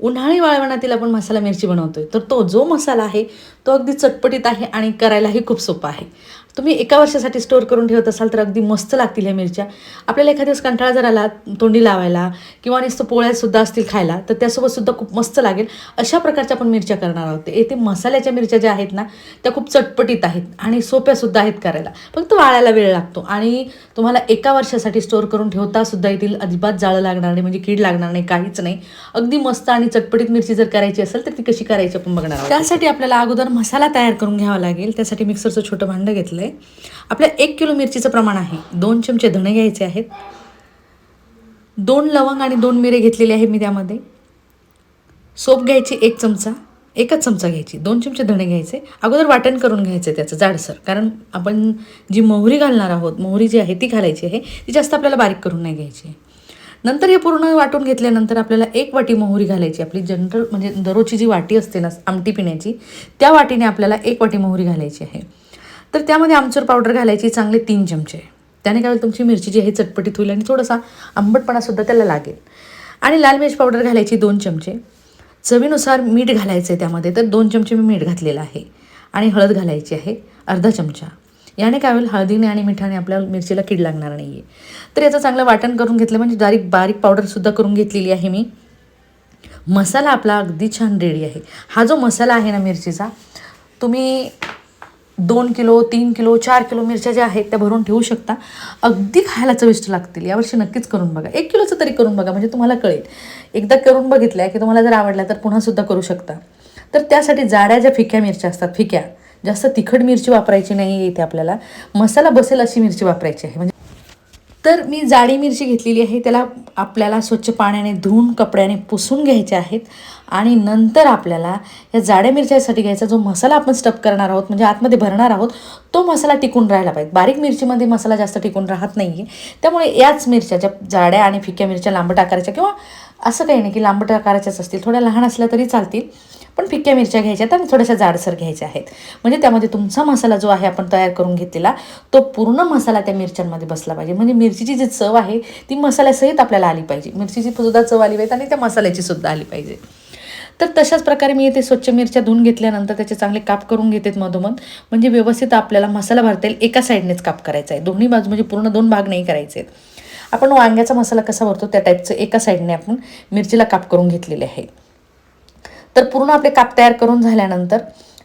उन्हाळी वाळवणातील आपण मसाला मिरची बनवतोय. तर तो जो मसाला आहे तो अगदी चटपटीत आहे आणि करायलाही खूप सोपा आहे. तुम्ही एका वर्षासाठी स्टोअर करून ठेवत असाल तर अगदी मस्त लागतील ह्या मिरच्या. आपल्याला एखाद्या दिवस कंटाळा जर आला तोंडी लावायला किंवा नुसतं पोळ्यासुद्धा असतील खायला तर त्यासोबतसुद्धा खूप मस्त लागेल. अशा प्रकारच्या आपण मिरच्या करणार आहोत. येथे मसाल्याच्या मिरच्या ज्या आहेत ना त्या खूप चटपटीत आहेत आणि सोप्यासुद्धा आहेत करायला. फक्त वाळायला वेळ लागतो आणि तुम्हाला एका वर्षासाठी स्टोअर करून ठेवतासुद्धा येतील. अजिबात जाळं लागणार नाही म्हणजे कीड लागणार नाही काहीच नाही. अगदी मस्त आणि चटपटीत मिरची जर करायची असेल तर ती कशी करायची आपण बघणार आहोत. त्यासाठी आपल्याला अगोदर मसाला तयार करून घ्यावा लागेल. त्यासाठी मिक्सरचं छोटं भांडं घेतलं आहे. आपल्या एक किलो मिरचीचं प्रमाण आहे. दोन चमचे धणे घ्यायचे आहेत. दोन लवंग आणि दोन मिरे घेतलेले आहे मी त्यामध्ये. सोप घ्यायची एक चमचा एकच चमचा घ्यायची. दोन चमचे धणे घ्यायचे. अगोदर वाटण करून घ्यायचं त्याचं जाडसर. कारण आपण जी मोहरी घालणार आहोत मोहरी जी आहे ती घालायची आहे ती जास्त आपल्याला बारीक करून नाही घ्यायची. नंतर हे पूर्ण वाटून घेतल्यानंतर आपल्याला एक वाटी मोहरी घालायची. आपली जनरल म्हणजे दररोजची जी वाटी असते ना आमटी पिण्याची त्या वाटीने आपल्याला एक वाटी मोहरी घालायची आहे. तर त्यामध्ये आमचूर पावडर घालायची चांगले तीन चमचे. त्याने काय होईल तुमची मिरची जी आहे चटपटीत होईल आणि थोडासा आंबटपणासुद्धा त्याला लागेल. आणि लाल मिरच पावडर घालायची दोन चमचे. चवीनुसार मीठ घालायचं आहे त्यामध्ये तर दोन चमचे मी मीठ घातलेलं आहे. आणि हळद घालायची आहे अर्धा चमचा. याने काय होईल हळदीने आणि मिठाने आपल्या मिरचीला कीड लागणार नाही आहे तर याचं चांगलं वाटण करून घेतलं म्हणजे बारीक बारीक पावडरसुद्धा करून घेतलेली आहे मी. मसाला आपला अगदी छान रेडी आहे. हा जो मसाला आहे ना मिरचीचा तुम्ही दोन किलो तीन किलो चार किलो मिरच्या ज्या आहेत त्या भरून ठेवू शकता. अगदी खायला चविष्ट लागतील. यावर्षी नक्कीच करून बघा. एक किलोचं तरी करून बघा म्हणजे तुम्हाला कळेल. एकदा करून बघितलं आहे की तुम्हाला जर आवडला तर पुन्हासुद्धा करू शकता. तर त्यासाठी जाड्या ज्या फिक्या मिरच्या असतात फिक्या जास्त तिखट मिरची वापरायची नाही इथे आपल्याला. मसाला बसेल अशी मिरची वापरायची आहे. म्हणजे तर मी जाडी मिरची घेतलेली आहे त्याला आपल्याला स्वच्छ पाण्याने धुवून कपड्याने पुसून घ्यायचे आहेत. आणि नंतर आपल्याला या जाड्या मिरच्यासाठी घ्यायचा जो मसाला आपण स्टप करणार आहोत म्हणजे आतमध्ये भरणार आहोत तो मसाला टिकून राहायला पाहिजे. बारीक मिरचीमध्ये मसाला जास्त टिकून राहत नाही आहे त्यामुळे याच मिरच्या ज्या जाड्या आणि फिक्या मिरच्या लांबट आकाराच्या किंवा असं काही नाही की लांबट आकाराच्याच असतील. थोड्या लहान असल्या तरी चालतील पण फिक्या मिरच्या घ्यायच्या आणि थोड्याशा जाडसर घ्यायच्या आहेत. म्हणजे त्यामध्ये तुमचा मसाला जो आहे आपण तयार करून घेतलेला तो पूर्ण मसाला त्या मिरच्यांमध्ये बसला पाहिजे. म्हणजे मिरचीची जी चव आहे ती मसाल्यासहित आपल्याला आली पाहिजे. मिरचीची सुद्धा चव आली पाहिजे आणि त्या मसाल्याची सुद्धा आली पाहिजे. तर तशाच प्रकारे मी इथे स्वच्छ मिरच्या धुवून घेतल्यानंतर त्याचे चांगले काप करून घेतेत मधोमध. म्हणजे व्यवस्थित आपल्याला मसाला भरता येईल एका साईडनेच काप करायचा आहे. दोन्ही बाजू म्हणजे पूर्ण दोन भाग नाही करायचे आहेत. आपण वांग्याचा मसाला कसा भरतो त्या टाईपचं एका साईडने आपण मिरचीला काप करून घेतलेले आहे. तर पूर्ण आपले काप तयार करून झाल्यानंतर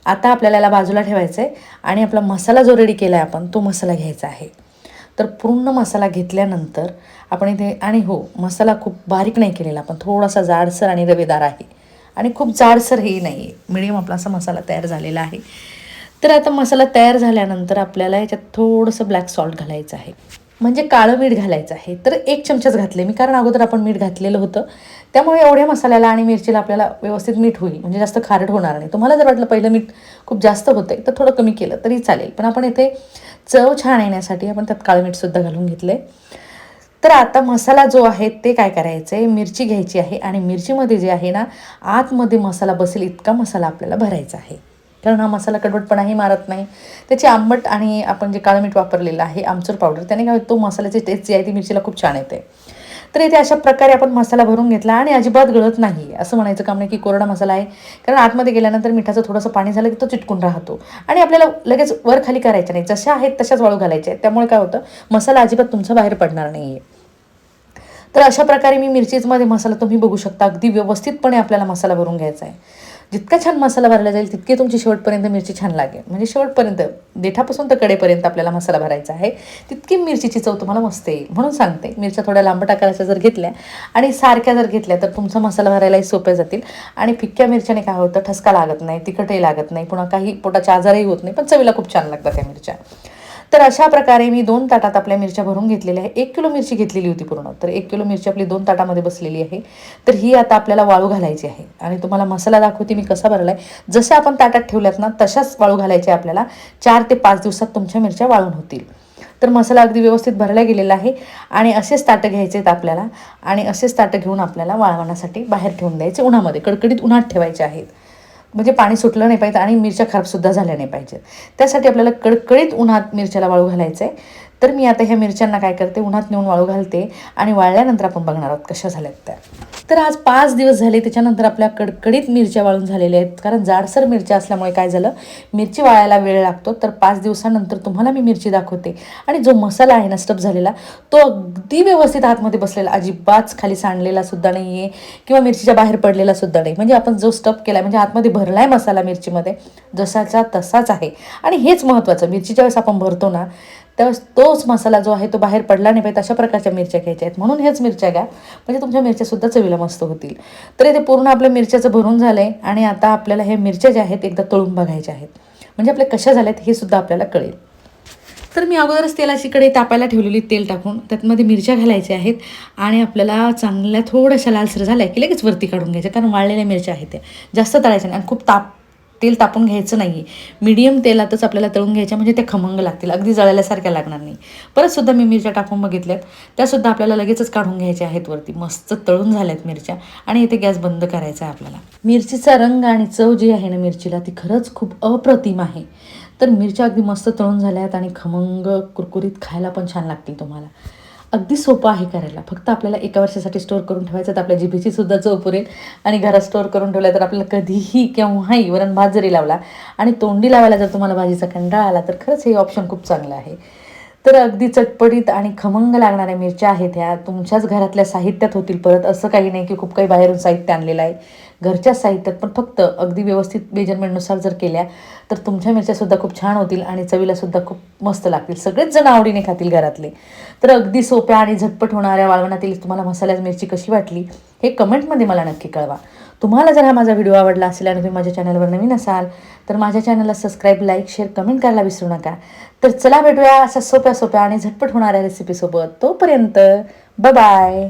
आता आपल्याला याला बाजूला ठेवायचं आहे आणि आपला मसाला जो रेडी केला आहे आपण तो मसाला घ्यायचा आहे. तर पूर्ण मसाला घेतल्यानंतर आपण इथे आणि हो मसाला खूप बारीक नाही केलेला आपण थोडासा जाडसर आणि रवेदार आहे. आणि खूप जाडसर हे नाही आहे मिडियम आपला असा मसाला तयार झालेला आहे. तर आता मसाला तयार झाल्यानंतर आपल्याला याच्यात थोडंसं ब्लॅक सॉल्ट घालायचं आहे. म्हणजे काळं मीठ घालायचं आहे. तर एक चमचाच घातले मी कारण अगोदर आपण मीठ घातलेलं होतं. त्यामुळे एवढ्या मसाल्याला आणि मिरचीला आपल्याला व्यवस्थित मीठ होईल. म्हणजे जास्त खारट होणार नाही. तुम्हाला जर वाटलं पहिलं मीठ खूप जास्त होतं तर थोडं कमी केलं तरी चालेल. पण आपण इथे चव छान येण्यासाठी आपण त्यात काळं मीठसुद्धा घालून घेतलं आहे तर आता मसाला जो आहे ते काय करायचं आहे मिरची घ्यायची आहे आणि मिरचीमध्ये जे आहे ना आतमध्ये मसाला बसेल इतका मसाला आपल्याला भरायचा आहे. कारण हा मसाला कडवटपणाही मारत नाही. त्याची आंबट आणि आपण जे काळं मीठ वापरलेलं आहे आमचूर पावडर त्याने काय होतं, तो मसाल्याची टेस्ट जी आहे ती मिरचीला खूप छान येते. तर इथे अशा प्रकारे आपण मसाला भरून घेतला आणि अजिबात गळत नाही असं म्हणायचं काम नाही की कोरडा मसाला आहे. कारण आतमध्ये गेल्यानंतर मिठाचं थोडंसं पाणी झालं की तो चिटकून राहतो. आणि आपल्याला लगेच वर खाली करायचं नाही. जशा आहेत तशाच वाळू घालायच्या आहेत. त्यामुळे काय होतं मसाला अजिबात तुमचा बाहेर पडणार नाही आहे तर अशा प्रकारे मी मिरचीजमध्ये मसाला तुम्ही बघू शकता. अगदी व्यवस्थितपणे आपल्याला मसाला भरून घ्यायचा आहे. जितका छान मसाला भरला जाईल तितकी तुमची शेवटपर्यंत मिरची छान लागेल. म्हणजे शेवटपर्यंत देठापासून तर कडेपर्यंत आपल्याला मसाला भरायचा आहे. तितकी मिरचीची चव तुम्हाला मस्त येईल. म्हणून सांगते मिरच्या थोड्या लांबट आकाराच्या जर घेतल्या आणि सारख्या जर घेतल्या तर तुमचा मसाला भरायलाही सोप्या जातील. आणि फिक्क्या मिरच्याने काय होतं ठसका लागत नाही तिखटही लागत नाही पुन्हा काही पोटाचे आजारही होत नाही पण चवीला खूप छान लागतात त्या मिरच्या. तर अशा प्रकारे मी दोन ताटात आपल्या मिरच्या भरून घेतलेल्या आहे एक किलो मिरची घेतलेली होती पूर्ण. तर एक किलो मिरची आपली दोन ताटामध्ये बसलेली आहे. तर ही आता आपल्याला वाळू घालायची आहे. आणि तुम्हाला मसाला दाखवते मी कसा भरला आहे जसे आपण ताटात ठेवल्यात ना तशाच वाळू घालायचे आपल्याला. चार ते पाच दिवसात तुमच्या मिरच्या वाळून होतील. तर मसाला अगदी व्यवस्थित भरला गेलेला आहे. आणि असेच ताटं घ्यायचे आहेत आपल्याला. आणि असेच ताटं घेऊन आपल्याला वाळवण्यासाठी बाहेर ठेवून द्यायचे. उन्हामध्ये कडकडीत उन्हात ठेवायचे आहेत. म्हणजे पाणी सुटलं नाही पाहिजे आणि मिरच्या खराबसुद्धा झाल्या नाही पाहिजेत. त्यासाठी आपल्याला कडकडीत उन्हात मिरच्याला वाळू घालायचं आहे तर मी आता ह्या मिरच्यांना काय करते उन्हात नेऊन वाळू घालते आणि वाळल्यानंतर आपण बघणार आहोत कशा झाल्यात त्या. तर आज पाच दिवस झाले त्याच्यानंतर आपल्या कडकडीत मिरच्या वाळून झालेल्या आहेत. कारण जाडसर मिरच्या असल्यामुळे काय झालं मिरची वाळायला वेळ लागतो. तर पाच दिवसानंतर तुम्हाला मी मिरची दाखवते. आणि जो मसाला आहे ना स्टफ झालेला तो अगदी व्यवस्थित आतमध्ये बसलेला अजिबात खाली सांडलेला सुद्धा नाही आहे किंवा मिरचीच्या बाहेर पडलेला सुद्धा नाही. म्हणजे आपण जो स्टप केला म्हणजे आतमध्ये भरलाय मसाला मिरचीमध्ये जसाचा तसाच आहे. आणि हेच महत्त्वाचं मिरचीच्या वेळेस आपण भरतो ना तर तोच मसाला जो आहे तो बाहेर पडला नाही पाहिजे अशा प्रकारच्या मिरच्या घ्यायच्या आहेत. म्हणून हेच मिरच्या घ्या. म्हणजे तुमच्या मिरच्यासुद्धा चवीला मस्त होतील. तर इथे पूर्ण आपल्या मिरच्याचं भरून झालं आहे आणि आता आपल्याला हे मिरच्या ज्या आहेत एकदा तळून बघायच्या आहेत. म्हणजे आपल्या कशा झाल्यात हे सुद्धा आपल्याला कळेल. तर मी अगोदरच तेलाची तापायला ठेवलेली तेल टाकून त्यातमध्ये मिरच्या घालायच्या आहेत आणि आपल्याला चांगल्या थोड्याशा लालसर झाल्या की लगेच वरती काढून घ्यायच्या कारण वाळलेल्या मिरच्या आहेत त्या. जास्त तळायच्या नाही आणि खूप ताप तेल तापून घ्यायचं नाही मीडियम तेलातच आपल्याला तळून घ्यायच्या म्हणजे ते खमंग लागतील. अगदी जळाल्यासारख्या लागणार नाही. परतसुद्धा मी मिरच्या टाकून बघितल्यात. त्यासुद्धा आपल्याला लगेचच काढून घ्यायच्या आहेत वरती. मस्त तळून झाल्यात मिरच्या. आणि इथे गॅस बंद करायचा आहे आपल्याला. मिरचीचा रंग आणि चव जी आहे ना मिरचीला ती खरंच खूप अप्रतिम आहे. तर मिरच्या अगदी मस्त तळून झाल्यात आणि खमंग कुरकुरीत खायला पण छान लागतील तुम्हाला. अगदी सोपं आहे करायला. फक्त आपल्याला एका वर्षासाठी स्टोअर करून ठेवायचं तर आपल्या जिभेची सुद्धा चव पुरेल आणि घरात स्टोअर करून ठेवला तर आपल्याला कधीही केव्हाही वरण भात जरी लावला आणि तोंडी लावायला जर तुम्हाला भाजीचा कंटाळा आला तर खरंच हे ऑप्शन खूप चांगलं आहे. तर अगदी चटपटीत आणि खमंग लागणाऱ्या मिरच्या आहेत ह्या. तुमच्याच घरातल्या साहित्यात होतील परत. असं काही नाही की खूप काही बाहेरून साहित्य आणलेलं आहे. घरच्याच साहित्यात पण फक्त अगदी व्यवस्थित मेजरमेंटनुसार जर केल्या तर तुमच्या मिरच्यासुद्धा खूप छान होतील आणि चवीलासुद्धा खूप मस्त लागतील. सगळेच जण आवडीने खातील घरातले. तर अगदी सोप्या आणि झटपट होणाऱ्या वाळवणातील तुम्हाला मसाल्याची मिरची कशी वाटली हे कमेंटमध्ये मला नक्की कळवा. तुम्हाला जर हा माझा व्हिडिओ आवडला असेल आणि तुम्ही माझ्या चॅनलवर नवीन असाल तर माझ्या चॅनलला सबस्क्राईब लाईक शेअर कमेंट करायला विसरू नका. तर चला भेटूया अशा सोप्या सोप्या आणि झटपट होणाऱ्या रेसिपीसोबत तोपर्यंत बाय